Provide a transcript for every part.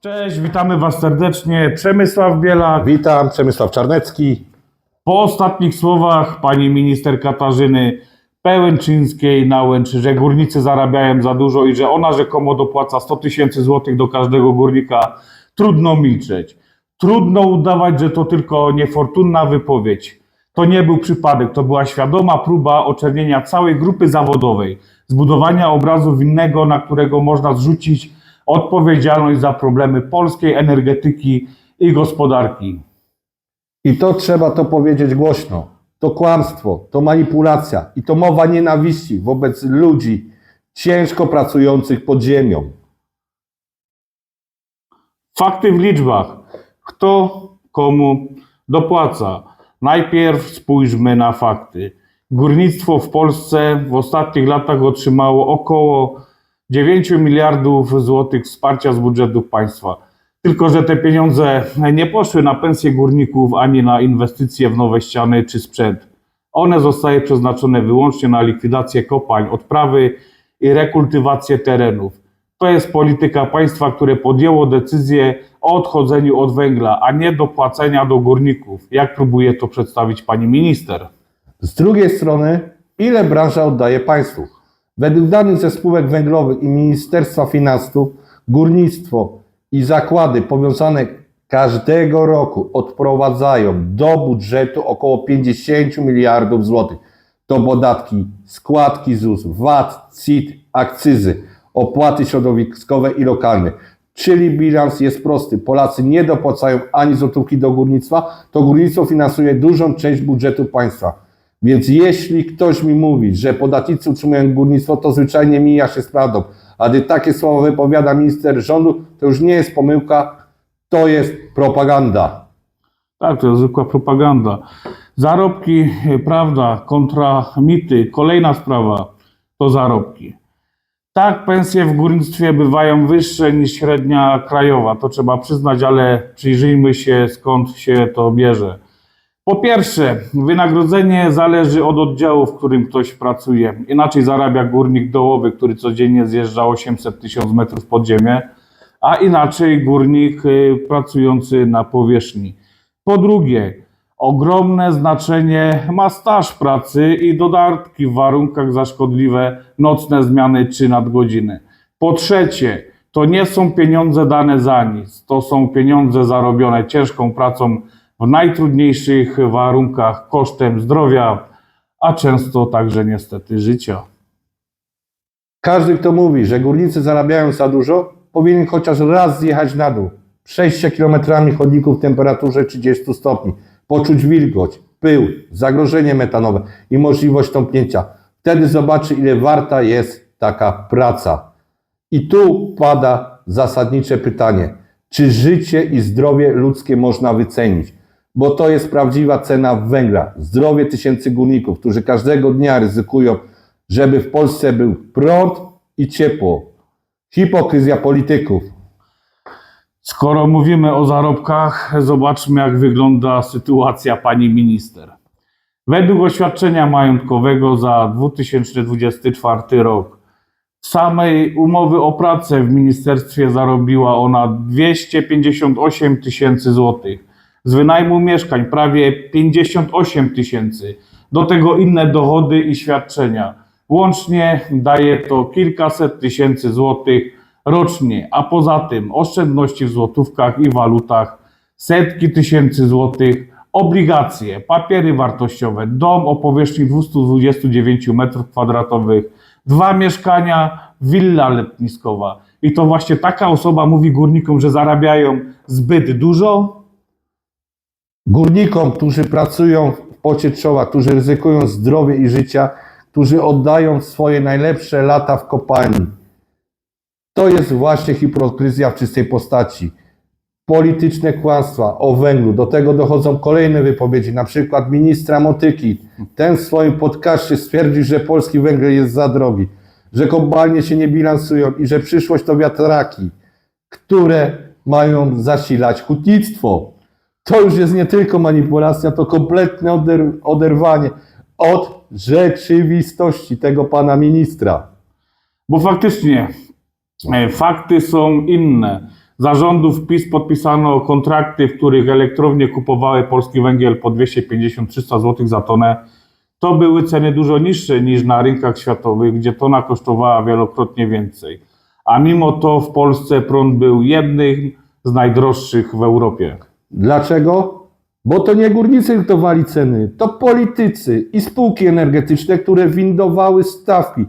Cześć, witamy Was serdecznie. Przemysław Bielak. Witam, Przemysław Czarnecki. Po ostatnich słowach pani minister Katarzyny Pełęczyńskiej-Nałęcz, że górnicy zarabiają za dużo i że ona rzekomo dopłaca 100 tysięcy złotych do każdego górnika, trudno milczeć. Trudno udawać, że to tylko niefortunna wypowiedź. To nie był przypadek, to była świadoma próba oczernienia całej grupy zawodowej, zbudowania obrazu winnego, na którego można zrzucić odpowiedzialność za problemy polskiej energetyki i gospodarki. I to trzeba to powiedzieć głośno. To kłamstwo, to manipulacja i to mowa nienawiści wobec ludzi ciężko pracujących pod ziemią. Fakty w liczbach. Kto komu dopłaca? Najpierw spójrzmy na fakty. Górnictwo w Polsce w ostatnich latach otrzymało około 9 miliardów złotych wsparcia z budżetu państwa. Tylko, że te pieniądze nie poszły na pensje górników ani na inwestycje w nowe ściany czy sprzęt. One zostały przeznaczone wyłącznie na likwidację kopalń, odprawy i rekultywację terenów. To jest polityka państwa, które podjęło decyzję o odchodzeniu od węgla, a nie dopłacenia do górników, jak próbuje to przedstawić pani minister. Z drugiej strony, ile branża oddaje państwu? Według danych ze spółek węglowych i Ministerstwa Finansów, górnictwo i zakłady powiązane każdego roku odprowadzają do budżetu około 50 miliardów złotych. To podatki, składki ZUS, VAT, CIT, akcyzy, opłaty środowiskowe i lokalne. Czyli bilans jest prosty. Polacy nie dopłacają ani złotówki do górnictwa, to górnictwo finansuje dużą część budżetu państwa. Więc jeśli ktoś mi mówi, że podatnicy utrzymują górnictwo, to zwyczajnie mija się z prawdą. A gdy takie słowa wypowiada minister rządu, to już nie jest pomyłka, to jest propaganda. Tak, to jest zwykła propaganda. Zarobki, e, prawda, kontra mity. Kolejna sprawa to zarobki. Tak, pensje w górnictwie bywają wyższe niż średnia krajowa, to trzeba przyznać, ale przyjrzyjmy się skąd się to bierze. Po pierwsze, wynagrodzenie zależy od oddziału, w którym ktoś pracuje. Inaczej zarabia górnik dołowy, który codziennie zjeżdża 800 tysiąc metrów pod ziemię, a inaczej górnik y, pracujący na powierzchni. Po drugie, ogromne znaczenie ma staż pracy i dodatki w warunkach za szkodliwe nocne zmiany czy nadgodziny. Po trzecie, to nie są pieniądze dane za nic, to są pieniądze zarobione ciężką pracą w najtrudniejszych warunkach, kosztem zdrowia, a często także niestety życia. Każdy, kto mówi, że górnicy zarabiają za dużo, powinien chociaż raz zjechać na dół, przejść się kilometrami chodników w temperaturze 30 stopni, poczuć wilgoć, pył, zagrożenie metanowe i możliwość tąpnięcia. Wtedy zobaczy, ile warta jest taka praca. I tu pada zasadnicze pytanie, czy życie i zdrowie ludzkie można wycenić? Bo to jest prawdziwa cena węgla. Zdrowie tysięcy górników, którzy każdego dnia ryzykują, żeby w Polsce był prąd i ciepło. Hipokryzja polityków. Skoro mówimy o zarobkach, zobaczmy, jak wygląda sytuacja pani minister. Według oświadczenia majątkowego za 2024 rok, samej umowy o pracę w ministerstwie zarobiła ona 258 tysięcy złotych. Z wynajmu mieszkań prawie 58 tysięcy. Do tego inne dochody i świadczenia. Łącznie daje to kilkaset tysięcy złotych rocznie, a poza tym oszczędności w złotówkach i walutach, setki tysięcy złotych, obligacje, papiery wartościowe, dom o powierzchni 229 m2, dwa mieszkania, willa letniskowa. I to właśnie taka osoba mówi górnikom, że zarabiają zbyt dużo? Górnikom, którzy pracują w pocie czoła, którzy ryzykują zdrowie i życia, którzy oddają swoje najlepsze lata w kopalni. To jest właśnie hipokryzja w czystej postaci. Polityczne kłamstwa o węglu. Do tego dochodzą kolejne wypowiedzi, na przykład ministra Motyki. Ten w swoim podcaście stwierdził, że polski węgiel jest za drogi, że kopalnie się nie bilansują i że przyszłość to wiatraki, które mają zasilać hutnictwo. To już jest nie tylko manipulacja, to kompletne oder oderwanie od rzeczywistości tego pana ministra. Bo faktycznie e, fakty są inne. zarządów PiS podpisano kontrakty, w których elektrownie kupowały polski węgiel po 250-300 zł za tonę. To były ceny dużo niższe niż na rynkach światowych, gdzie tona kosztowała wielokrotnie więcej. A mimo to w Polsce prąd był jednym z najdroższych w Europie. Dlaczego? Bo to nie górnicy dyktowali ceny, to politycy i spółki energetyczne, które windowały stawki,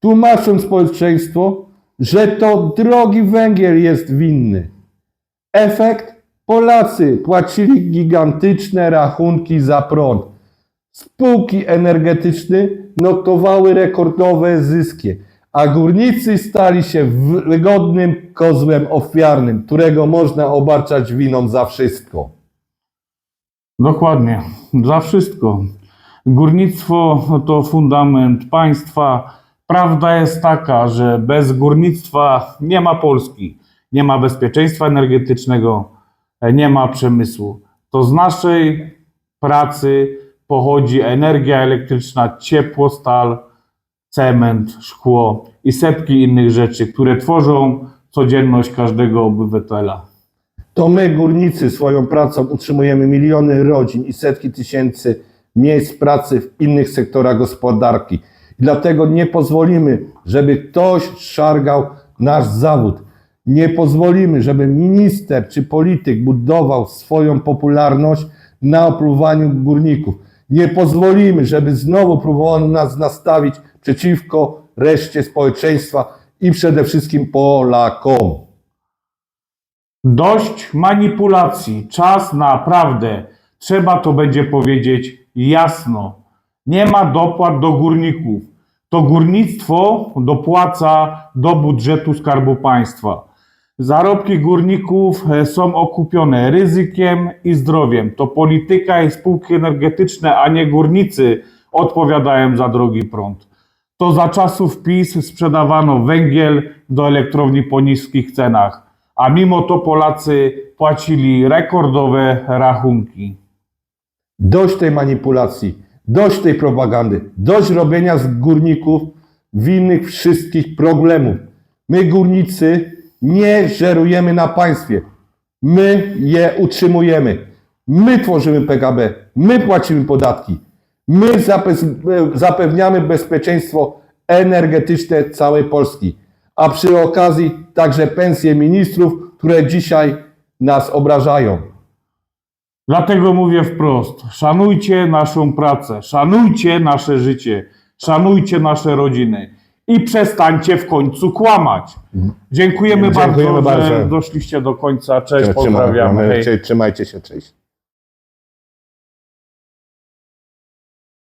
tłumacząc społeczeństwo, że to drogi węgiel jest winny. Efekt? Polacy płacili gigantyczne rachunki za prąd. Spółki energetyczne notowały rekordowe zyski, a górnicy stali się wygodnym kozłem ofiarnym, którego można obarczać winą za wszystko. Dokładnie, za wszystko. Górnictwo to fundament państwa. Prawda jest taka, że bez górnictwa nie ma Polski, nie ma bezpieczeństwa energetycznego, nie ma przemysłu. To z naszej pracy pochodzi energia elektryczna, ciepło, stal, cement, szkło i setki innych rzeczy, które tworzą codzienność każdego obywatela. To my, górnicy, swoją pracą utrzymujemy miliony rodzin i setki tysięcy miejsc pracy w innych sektorach gospodarki. Dlatego nie pozwolimy, żeby ktoś szargał nasz zawód. Nie pozwolimy, żeby minister czy polityk budował swoją popularność na opluwaniu górników. Nie pozwolimy, żeby znowu próbowano nas nastawić przeciwko reszcie społeczeństwa i przede wszystkim Polakom. Dość manipulacji, czas na prawdę. Trzeba to będzie powiedzieć jasno. Nie ma dopłat do górników. To górnictwo dopłaca do budżetu Skarbu Państwa. Zarobki górników e, są okupione ryzykiem i zdrowiem. To polityka i spółki energetyczne, a nie górnicy odpowiadają za drogi prąd. To za czasów PiS sprzedawano węgiel do elektrowni po niskich cenach, a mimo to Polacy płacili rekordowe rachunki. Dość tej manipulacji, dość tej propagandy, dość robienia z górników winnych wszystkich problemów. My, górnicy, nie żerujemy na państwie. My je utrzymujemy. My tworzymy PKB. My płacimy podatki. My zape- zapewniamy bezpieczeństwo energetyczne całej Polski. A przy okazji także pensje ministrów, które dzisiaj nas obrażają. Dlatego mówię wprost: szanujcie naszą pracę, szanujcie nasze życie, szanujcie nasze rodziny i przestańcie w końcu kłamać. Dziękujemy, Dziękujemy bardzo, bardzo. że doszliście do końca. Cześć, pozdrawiamy. Hej. Trzymajcie się, cześć.